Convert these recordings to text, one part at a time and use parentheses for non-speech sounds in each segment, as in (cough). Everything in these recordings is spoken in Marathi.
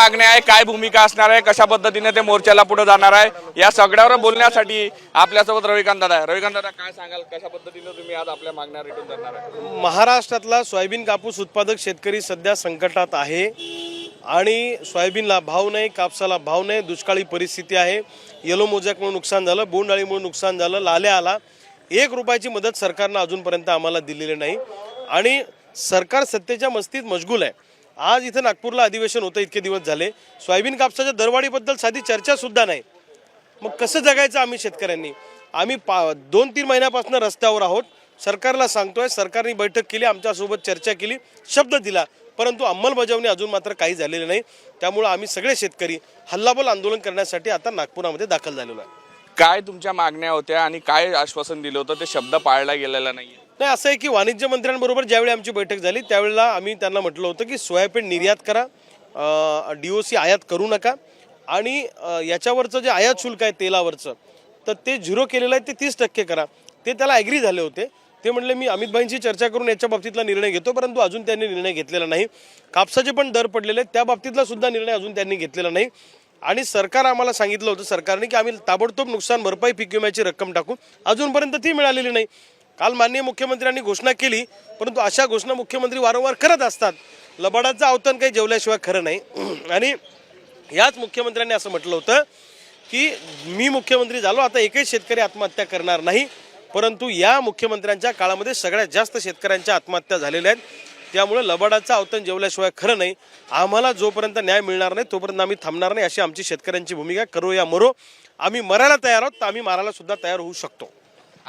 मागण्या आहे काय भूमिका असणार आहे कशा पद्धतीने ते मोर्चाला पुढे जाणार आहे या सगळ्यावर बोलण्यासाठी आपल्यासोबत रविकांत दादा आहे. रविकांत दादा काय सांगाल? कशा पद्धतीने तुम्ही आज आपल्या मागण्या रिटर्न करणार आहे महाराष्ट्रातला सोयाबीन कापूस उत्पादक शेतकरी सध्या संकटात आहे आणि सोयाबीनला भाव नाही कापसाला भाव नाही दुष्काळी परिस्थिती आहे. येलो मोजॅकमुळे नुकसान झालं बोंडअळीमुळे नुकसान झालं लाल्या आला. एक रुपयाची मदत सरकारनं अजूनपर्यंत आम्हाला दिलेली नाही. आणि सरकार सत्तेच्या मस्तीत मशगूल आहे. आज इथं नागपूरला अधिवेशन होतं इतके दिवस झाले. सोयाबीन कापसाच्या दरवाढीबद्दल साधी चर्चासुद्धा नाही. मग कसं जगायचं आम्ही शेतकऱ्यांनी? आम्ही पा दोन तीन महिन्यापासून रस्त्यावर आहोत. सरकारला सांगतोय सरकारने बैठक केली आमच्यासोबत चर्चा केली शब्द दिला. परंतु अंमलबजावणी अजून मात्र काही झालेली नाही. त्यामुळं आम्ही सगळे शेतकरी हल्लाबोल आंदोलन करण्यासाठी आता नागपुरामध्ये दाखल झालेलो आहे. काय तुमच्या मागण्या होत्या आणि काय आश्वासन दिलं होतं? ते शब्द पाळला गेलेला नाहीये. नाही असं आहे की वाणिज्य मंत्र्यांबरोबर ज्यावेळी आमची बैठक झाली त्यावेळेला आम्ही त्यांना म्हटलं होतं की सोयाबीन निर्यात करा डी ओ सी आयात करू नका आणि याच्यावरचं जे आयात शुल्क आहे तेलावरचं तर ते झिरो केलेलं आहे ते तीस टक्के करा. ते त्याला ॲग्री झाले होते. ते म्हणले मी अमितभाईंशी चर्चा करून याच्या बाबतीतला निर्णय घेतो परंतु अजून त्यांनी निर्णय घेतलेला नाही. कापसाचे पण दर पडलेले आहेत त्या बाबतीतला सुद्धा निर्णय अजून त्यांनी घेतलेला नाही. आणि सरकार आम्हाला सांगितलं होतं सरकारने की आम्ही ताबडतोब नुकसान भरपाई पीक विम्याची रक्कम टाकू. अजूनपर्यंत ती मिळालेली नाही. काल माननीय मुख्यमंत्र्यांनी घोषणा केली परंतु अशा घोषणा मुख्यमंत्री वारंवार करत असतात. लबाडाचं अवतन काही जेवल्याशिवाय खरं नाही. (clears throat) आणि याच मुख्यमंत्र्यांनी असं म्हटलं होतं की मी मुख्यमंत्री झालो आता एकही शेतकरी आत्महत्या करणार नाही. परंतु या मुख्यमंत्र्यांच्या काळामध्ये सगळ्यात जास्त शेतकऱ्यांच्या आत्महत्या झालेल्या आहेत. त्यामुळे लबाडाचं अवतन जेवल्याशिवाय खरं नाही. आम्हाला जोपर्यंत न्याय मिळणार नाही तोपर्यंत आम्ही थांबणार नाही अशी आमची शेतकऱ्यांची भूमिका करो या मरो. आम्ही मरायला तयार आहोत तर आम्ही मारायला सुद्धा तयार होऊ शकतो.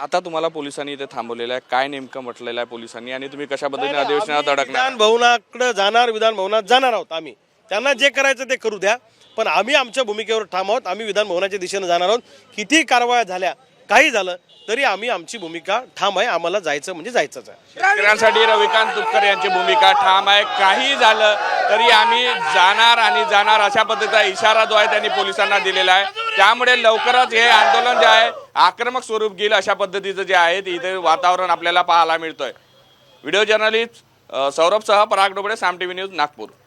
आता तुम्हाला पोलिसांनी इथे थांबवलेलं आहे. काय नेमकं म्हटलेलं आहे पोलिसांनी आणि तुम्ही कशा पद्धतीने अधिवेशनात अडकणार? विधान भवनाकडे जाणार विधान भवनात जाणार आहोत आम्ही. त्यांना जे करायचं ते करू द्या. पण आम्ही आमच्या भूमिकेवर ठाम आहोत. आम्ही विधान भवनाच्या दिशेने जाणार आहोत. किती कारवाया झाल्या काही झालं तरी आम्ही आमची भूमिका ठाम आहे. आम्हाला जायचं म्हणजे जायचंच आहे. शेतकऱ्यांसाठी रविकांत तुपकर यांची भूमिका ठाम आहे. काही झालं तरी आम्ही जाणार आणि जाणार अशा पद्धतीचा इशारा जो आहे त्यांनी पोलिसांना दिलेला आहे. त्यामुळे लवकरच हे आंदोलन जे आहे आक्रमक स्वरूप घेईल अशा पद्धतीचं जे आहे ते इथे वातावरण आपल्याला पाहायला मिळतोय. व्हिडिओ जर्नलिस्ट सौरभ सह पराग डोबळे साम टीव्ही न्यूज नागपूर.